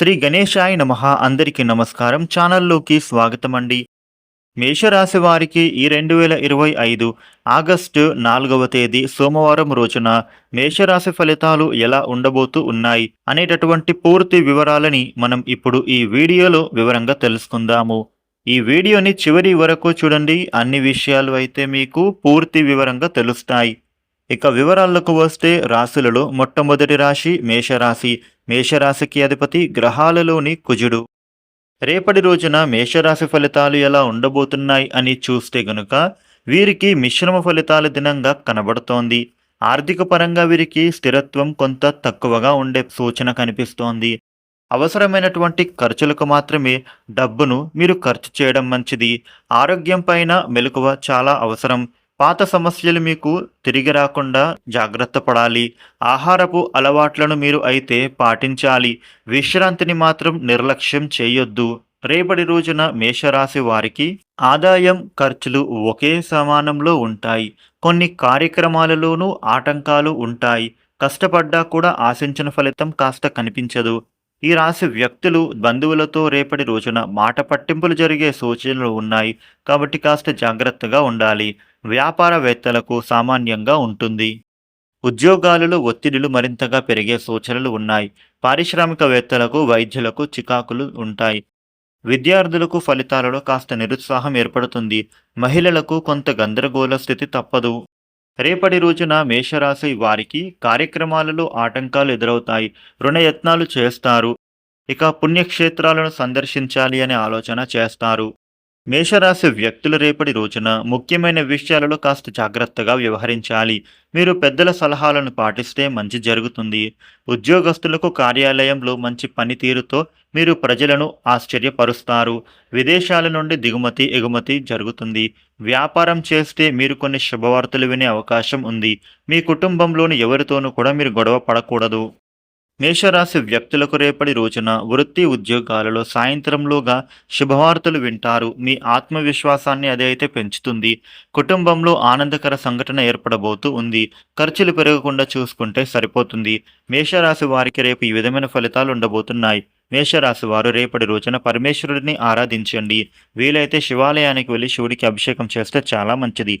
శ్రీ గణేశాయ నమ అందరికీ నమస్కారం. ఛానల్లోకి స్వాగతం అండి మేషరాశి వారికి ఈ రెండు వేల ఇరవై ఐదు ఆగస్టు నాలుగవ తేదీ సోమవారం రోజున మేషరాశి ఫలితాలు ఎలా ఉండబోతూ ఉన్నాయి అనేటటువంటి పూర్తి వివరాలని మనం ఇప్పుడు ఈ వీడియోలో వివరంగా తెలుసుకుందాము. ఈ వీడియోని చివరి వరకు చూడండి. అన్ని విషయాలు అయితే మీకు పూర్తి వివరంగా తెలుస్తాయి. ఇక వివరాలకు వస్తే రాశులలో మొట్టమొదటి రాశి మేషరాశి. మేషరాశికి అధిపతి గ్రహాలలోని కుజుడు. రేపటి రోజున మేషరాశి ఫలితాలు ఎలా ఉండబోతున్నాయి అని చూస్తే గనుక వీరికి మిశ్రమ ఫలితాల దినంగా కనబడుతోంది. ఆర్థిక పరంగా వీరికి స్థిరత్వం కొంత తక్కువగా ఉండే సూచన కనిపిస్తోంది. అవసరమైనటువంటి ఖర్చులకు మాత్రమే డబ్బును మీరు ఖర్చు చేయడం మంచిది. ఆరోగ్యం పైన మెలకువ చాలా అవసరం. పాత సమస్యలు మీకు తిరిగి రాకుండా జాగ్రత్త పడాలి. ఆహారపు అలవాట్లను మీరు అయితే పాటించాలి. విశ్రాంతిని మాత్రం నిర్లక్ష్యం చేయొద్దు. రేపటి రోజున మేషరాశి వారికి ఆదాయం ఖర్చులు ఒకే సమానంలో ఉంటాయి. కొన్ని కార్యక్రమాలలోనూ ఆటంకాలు ఉంటాయి. కష్టపడ్డా కూడా ఆశించిన ఫలితం కాస్త కనిపించదు. ఈ రాశి వ్యక్తులు బంధువులతో రేపటి రోజున మాట పట్టింపులు జరిగే సూచనలు ఉన్నాయి. కాబట్టి కాస్త జాగ్రత్తగా ఉండాలి. వ్యాపారవేత్తలకు సామాన్యంగా ఉంటుంది. ఉద్యోగాలలో ఒత్తిడులు మరింతగా పెరిగే సూచనలు ఉన్నాయి. పారిశ్రామికవేత్తలకు వైద్యులకు చికాకులు ఉంటాయి. విద్యార్థులకు ఫలితాలలో కాస్త నిరుత్సాహం ఏర్పడుతుంది. మహిళలకు కొంత గందరగోళ స్థితి తప్పదు. రేపటి రోజున మేషరాశి వారికి కార్యక్రమాలలో ఆటంకాలు ఎదురవుతాయి. రుణయత్నాలు చేస్తారు. ఇక పుణ్యక్షేత్రాలను సందర్శించాలి అనే ఆలోచన చేస్తారు. మేషరాశి వ్యక్తులు రేపటి రోజున ముఖ్యమైన విషయాలలో కాస్త జాగ్రత్తగా వ్యవహరించాలి. మీరు పెద్దల సలహాలను పాటిస్తే మంచి జరుగుతుంది. ఉద్యోగస్తులకు కార్యాలయంలో మంచి పనితీరుతో మీరు ప్రజలను ఆశ్చర్యపరుస్తారు. విదేశాల నుండి దిగుమతి ఎగుమతి జరుగుతుంది. వ్యాపారం చేస్తే మీరు కొన్ని శుభవార్తలు వినే అవకాశం ఉంది. మీ కుటుంబంలోని ఎవరితోనూ కూడా మీరు గొడవ పడకూడదు. మేషరాశి వ్యక్తులకు రేపటి రోజున వృత్తి ఉద్యోగాలలో సాయంత్రంలోగా శుభవార్తలు వింటారు. మీ ఆత్మవిశ్వాసాన్ని అదైతే పెంచుతుంది. కుటుంబంలో ఆనందకర సంఘటన ఏర్పడబోతూ ఉంది. ఖర్చులు పెరగకుండా చూసుకుంటే సరిపోతుంది. మేషరాశి వారికి రేపు ఈ విధమైన ఫలితాలు ఉండబోతున్నాయి. మేషరాశి వారు రేపటి రోజున పరమేశ్వరుడిని ఆరాధించండి. వీలైతే శివాలయానికి వెళ్ళి శివుడికి అభిషేకం చేస్తే చాలా మంచిది.